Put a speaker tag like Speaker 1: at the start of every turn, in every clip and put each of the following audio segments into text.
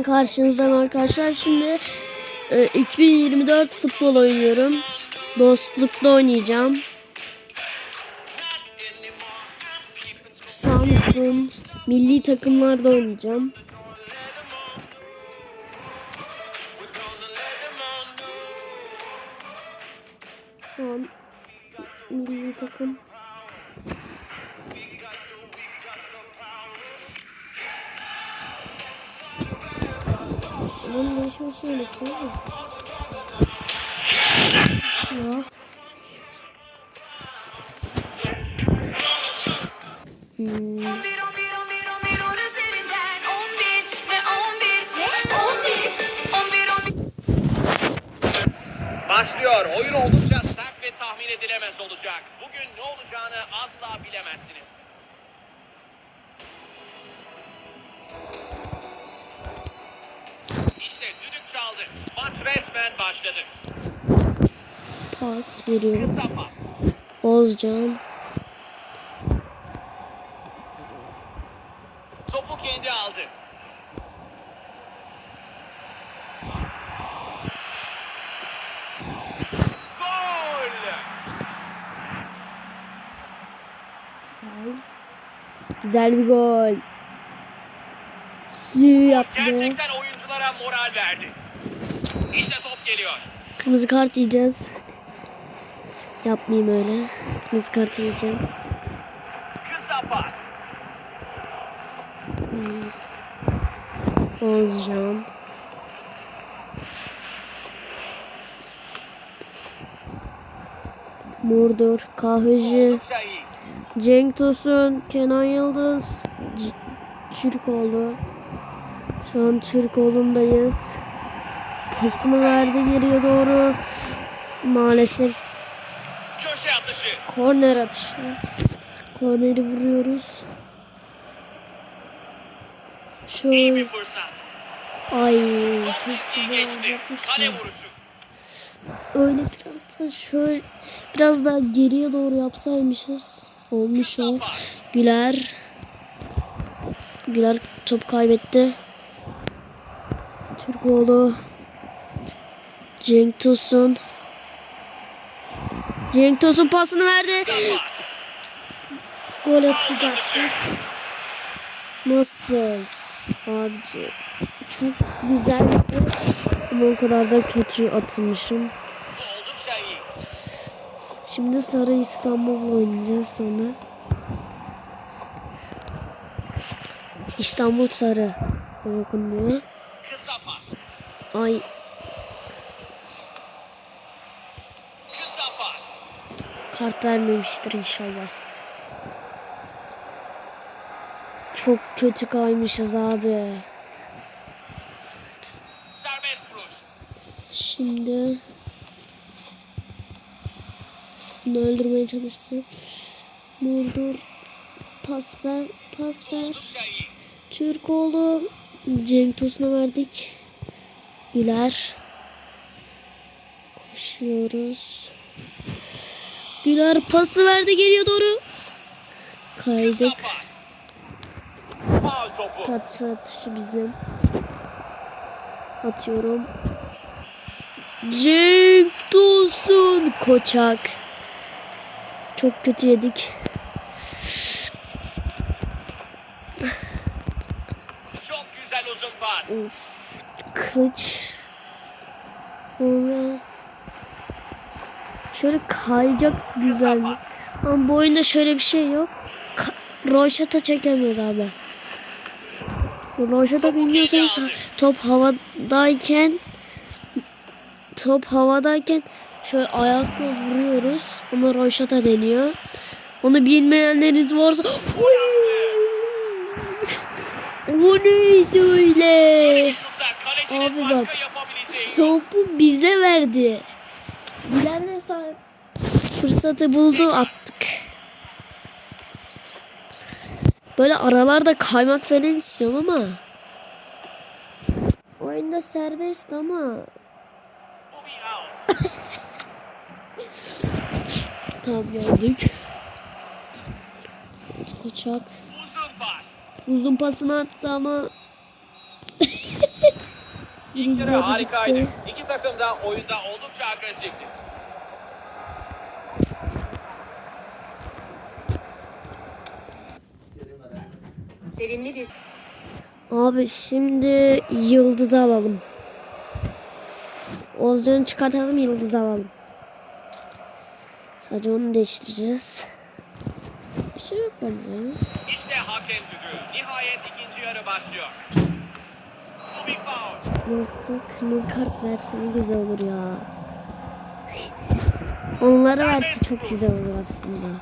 Speaker 1: Ben karşınızdan arkadaşlar şimdi e, 2024 futbol oynuyorum. Dostlukta oynayacağım. Samsun milli takımlarda oynayacağım. Şu an milli takım Bunun değişmesini bekliyorum. Ya.
Speaker 2: 11 11 11 11 10 üzerinden 11 ve 11 ne 11 11
Speaker 3: Başlıyor. Oyun oldukça sert ve tahmin edilemez olacak. Bugün ne olacağını asla bilemezsiniz. İşte düdük çaldı. Maç resmen başladı.
Speaker 1: Pas veriyorum.
Speaker 3: Kısa pas.
Speaker 1: Ozcan.
Speaker 3: Topu kendi aldı. Gol!
Speaker 1: Güzel. Güzel bir gol. Zü yaptı.
Speaker 3: Gerçekten oyunculara moral verdi. İşte top geliyor.
Speaker 1: Kırmızı kart yiyeceğiz. Yapmayayım öyle. Kırmızı kart yiyeceğim.
Speaker 3: Kısa pas.
Speaker 1: Ozcan. Murdur, Kahveci. Cenk Tosun, Kenan Yıldız, Türkoğlu. Şu an Türkoğlu'ndayız. Pasını verdi geriye doğru. Maalesef
Speaker 3: Köşe atışı.
Speaker 1: korner atışı. Korneri vuruyoruz. Şöyle. Ay
Speaker 3: Top
Speaker 1: çok güzel.
Speaker 3: Kale vuruşu.
Speaker 1: Öyle biraz da şöyle biraz daha geriye doğru yapsaymışız. Olmuş o. Güler. Güler top kaybetti. Türkoğlu. Cenk Tosun. Cenk Tosun pasını verdi. Gol atacaktı. Nasıl? Abi çok güzel ama o kadar da kötü
Speaker 3: iyi.
Speaker 1: Şimdi Sarı İstanbul'la oynayacağız sonra. İstanbul Sarı. Okunuyor. Ay kart vermemiştir inşallah. Çok kötü kaymışız abi. Şimdi bunu öldürmeye çalıştım. Murdur pas ver, pas ver.
Speaker 3: İyi.
Speaker 1: Türkoğlu Cenk Tosun'a verdik. Güler. Koşuyoruz. Güler pası verdi geriye doğru. Kaydık. Taç atışı bizim. Atıyorum. Cenk Tosun. Koçak. Çok kötü yedik.
Speaker 3: Çok güzel uzun pas.
Speaker 1: Of. Kılıç. Sonra şöyle kayacak güzel. Ama bu oyunda şöyle bir şey yok. Ka- Roşata çekemiyoruz abi. Roşata bilmiyorsanız top havadayken top havadayken şöyle ayakla vuruyoruz. Ona roşata deniyor. Onu bilmeyenleriniz varsa o neydi öyle? Abi bak. Topu bize verdi. Sağ- fırsatı buldu attık. Böyle aralarda kaymak falan istiyorum ama. Oyunda serbest ama. Tamam gördük. Koçak.
Speaker 3: Uzun pas.
Speaker 1: Uzun pasını attı ama
Speaker 3: İlk yarı harikaydı. İki takım da oyunda oldukça agresifti.
Speaker 4: Sevimli bir
Speaker 1: Abi şimdi yıldızı alalım. Ozcan'ı çıkartalım yıldızı alalım. Sadece onu değiştireceğiz. Bir şey yok bence.
Speaker 3: Hakem düdüğü. Nihayet ikinci yarı başlıyor. Bu bir faul.
Speaker 1: Nasıl kırmızı kart verse ne güzel olur ya. Onlara verse çok güzel olur aslında.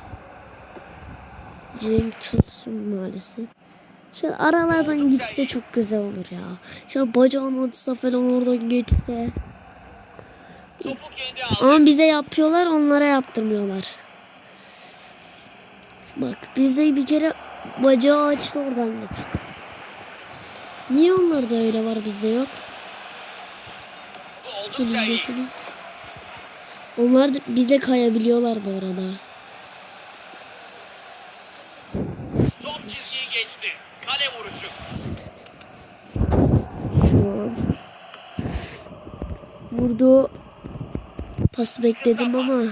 Speaker 1: Cenk tutsun maalesef. Şöyle aralardan gitse çok güzel olur ya. Şöyle bacağını atsa falan oradan geçse. Ama bize yapıyorlar onlara yaptırmıyorlar. Bak bizde bir kere bacağı açtı oradan geçti. Niye onlarda öyle var bizde yok? Onlar da bize kayabiliyorlar bu arada.
Speaker 3: Top çizgiyi geçti. Kale vuruşu.
Speaker 1: Vurdu. Pas bekledim ama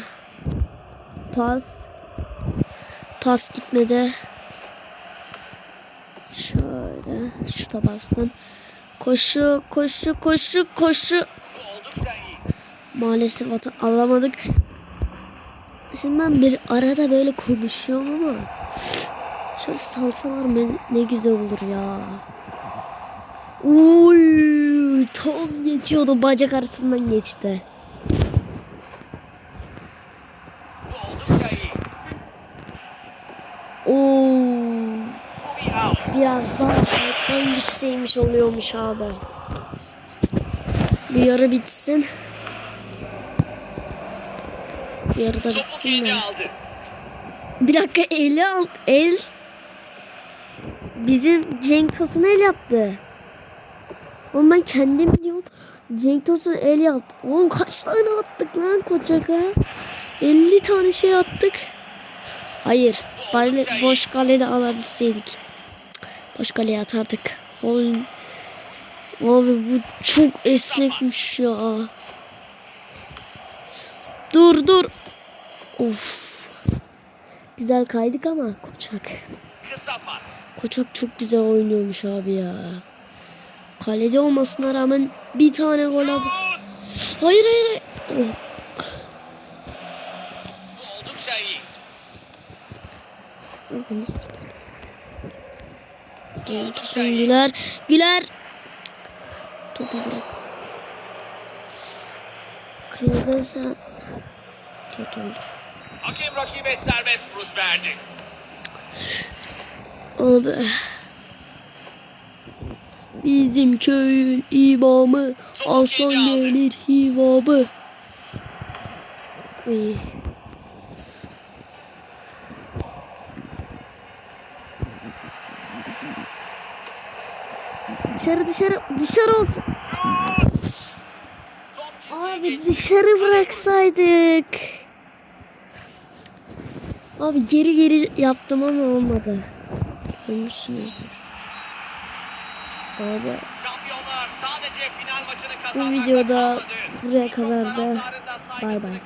Speaker 1: pas pas gitmedi. Şöyle şuta bastım. Koşu koşu koşu koşu. Maalesef at- alamadık. Şimdi ben bir arada böyle konuşuyorum ama şöyle salsalar mı ne güzel olur ya. Uy, tam geçiyordu bacak arasından geçti.
Speaker 3: Bu oldukça iyi.
Speaker 1: Oo,
Speaker 3: Bu bir out.
Speaker 1: Biraz daha en yükseğmiş oluyormuş abi. Bir yarı bitsin. Bir yarı da bitsin
Speaker 3: aldı.
Speaker 1: Bir dakika eli al. El. Bizim Cenk Tosun el yaptı. Oğlum ben kendim diyorum. Cenk Tosun el yaptı. Oğlum kaç tane attık lan kocaka? 50 tane şey attık. Hayır. Bari boş kalede alabilseydik. Boş kaleye atardık. Oğlum. Abi bu çok esnekmiş ya. Dur dur. Of. Güzel kaydık ama Koçak. Koçak çok güzel oynuyormuş abi ya. Kaleci olmasına rağmen bir tane gol aldı. Hayır hayır. hayır. Oh,
Speaker 3: Bu oldukça iyi.
Speaker 1: Olsun
Speaker 3: iyi.
Speaker 1: Güler. Güler. Topu bırak. Kırmızıysa kötü olur.
Speaker 3: Hakem rakibe serbest vuruş verdi.
Speaker 1: Abi. Bizim köyün imamı aslan gelir hivabı. İyi. Dışarı dışarı dışarı olsun. Abi dışarı bıraksaydık. Abi geri geri yaptım ama olmadı. Görmüşsünüzdür. Abi
Speaker 3: Şampiyonlar sadece final maçını
Speaker 1: bu videoda buraya kadar da bay bay.